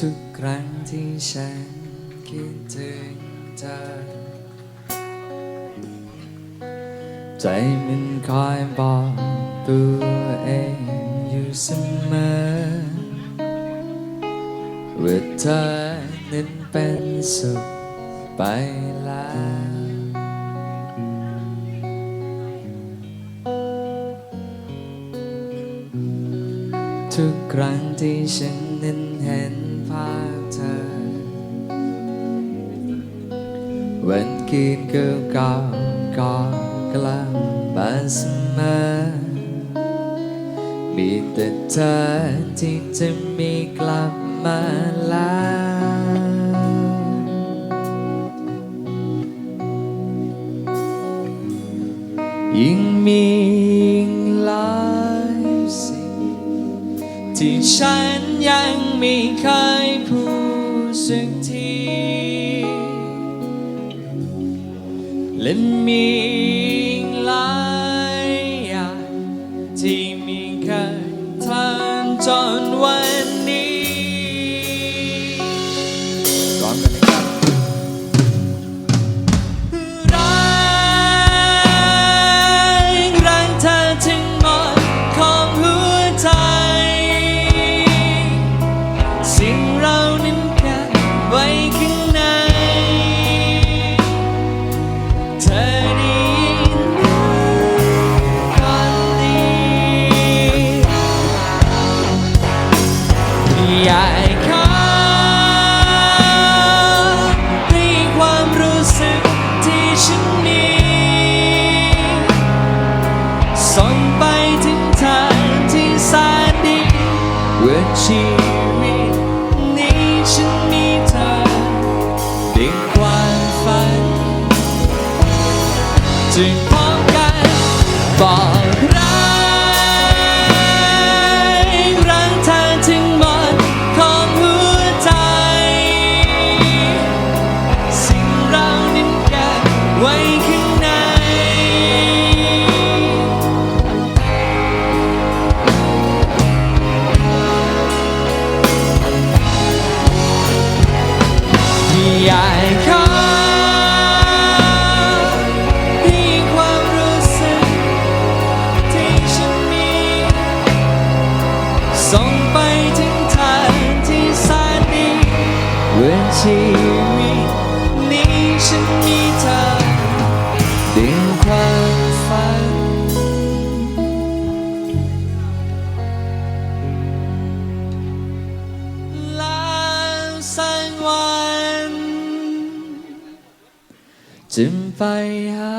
ทุกครั้งที่ฉันคิดถึงเธอ ใจมันคอยบอกตัวเองอยู่เสมอว่าเธอนั้นเป็นสุขไปแล้วทุกครั้งที่ฉันนั้นเห็นาพเธอ วันคืนเก่าๆก็กลับมานเสมอมีแต่เธอที่จะมีกลับมาแล้วยิ่งมี ที่ฉันยังไม่เคยพูดสักทีและมีหลายอย่างที่ไม่เคยทำจนวัน ว่าชีวิตนี้ฉันมีเธอในความฝันจึงพบกันบอก อ จึงไปหา